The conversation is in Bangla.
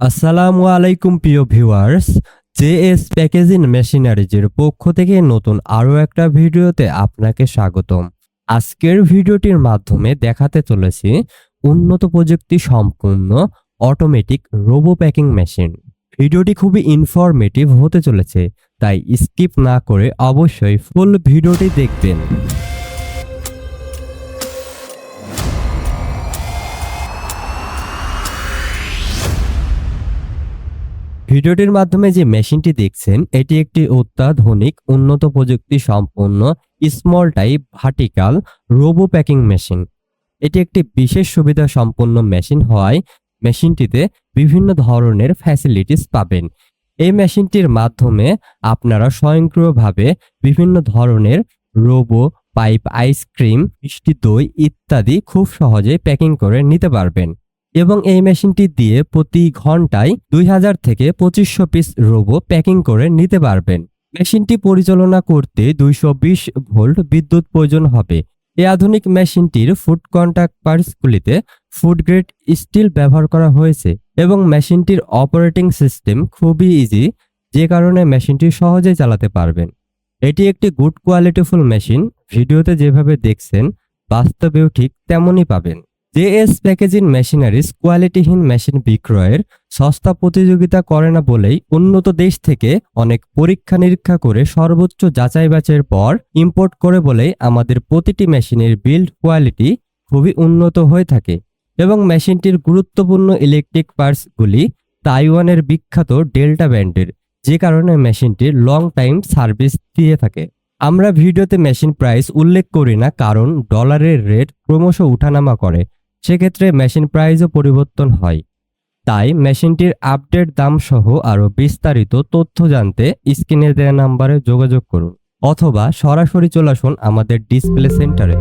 আসসালামু আলাইকুম, প্রিয় ভিউয়ার্স। জেএস প্যাকেজিং মেশিনারিজের পক্ষ থেকে নতুন আরও একটা ভিডিওতে আপনাকে স্বাগতম। আজকের ভিডিওটির মাধ্যমে দেখাতে চলেছি উন্নত প্রযুক্তি সম্পূর্ণ অটোমেটিক রোবো প্যাকিং মেশিন। ভিডিওটি খুবই ইনফরমেটিভ হতে চলেছে, তাই স্কিপ না করে অবশ্যই ফুল ভিডিওটি দেখবেন। ভিডিওটির মাধ্যমে যে মেশিনটি দেখছেন, এটি একটি অত্যাধুনিক, উন্নত প্রযুক্তি সম্পন্ন small type vertical robo packing machine. এটি একটি বিশেষ সুবিধা সম্পন্ন মেশিন হওয়ায় মেশিনটিতে বিভিন্ন ধরনের ফ্যাসিলিটিস পাবেন। এই মেশিনটির মাধ্যমে আপনারা স্বয়ংক্রিয়ভাবে বিভিন্ন ধরনের রোবো, পাইপ, আইসক্রিম, মিষ্টি দই ইত্যাদি খুব সহজে প্যাকিং করে নিতে পারবেন। এবং এই মেশিনটি দিয়ে প্রতি ঘন্টায় দুই হাজার থেকে পঁচিশশো পিস রোবো প্যাকিং করে নিতে পারবেন। মেশিনটি পরিচালনা করতে দুইশো বিশ ভোল্ট বিদ্যুৎ প্রয়োজন হবে। এই আধুনিক মেশিনটির ফুড কন্ট্যাক্ট পার্টসগুলিতে ফুড গ্রেড স্টিল ব্যবহার করা হয়েছে এবং মেশিনটির অপারেটিং সিস্টেম খুবই ইজি, যে কারণে মেশিনটি সহজেই চালাতে পারবেন। এটি একটি গুড কোয়ালিটিফুল মেশিন, ভিডিওতে যেভাবে দেখছেন, বাস্তবেও ঠিক তেমনই পাবেন। জেএস প্যাকেজিং মেশিনারিজ কোয়ালিটিহীন মেশিন বিক্রয়ের সস্তা প্রতিযোগিতা করে না বলেই উন্নত দেশ থেকে অনেক পরীক্ষা নিরীক্ষা করে সর্বোচ্চ যাচাই বাছাইয়ের পর ইম্পোর্ট করে বলেই আমাদের প্রতিটি মেশিনের বিল্ড কোয়ালিটি খুবই উন্নত হয়ে থাকে এবং মেশিনটির গুরুত্বপূর্ণ ইলেকট্রিক পার্টসগুলি তাইওয়ানের বিখ্যাত ডেল্টা ব্যান্ডের, যে কারণে মেশিনটির লং টাইম সার্ভিস দিয়ে থাকে। আমরা ভিডিওতে মেশিন প্রাইস উল্লেখ করি না, কারণ ডলারের রেট ক্রমশ উঠানামা করে। সেক্ষেত্রে মেশিন প্রাইজও পরিবর্তন হয়। তাই মেশিনটির আপডেট দাম সহ আরও বিস্তারিত তথ্য জানতে স্ক্রিনে দেওয়া নাম্বারে যোগাযোগ করুন অথবা সরাসরি চলে আসুন আমাদের ডিসপ্লে সেন্টারে।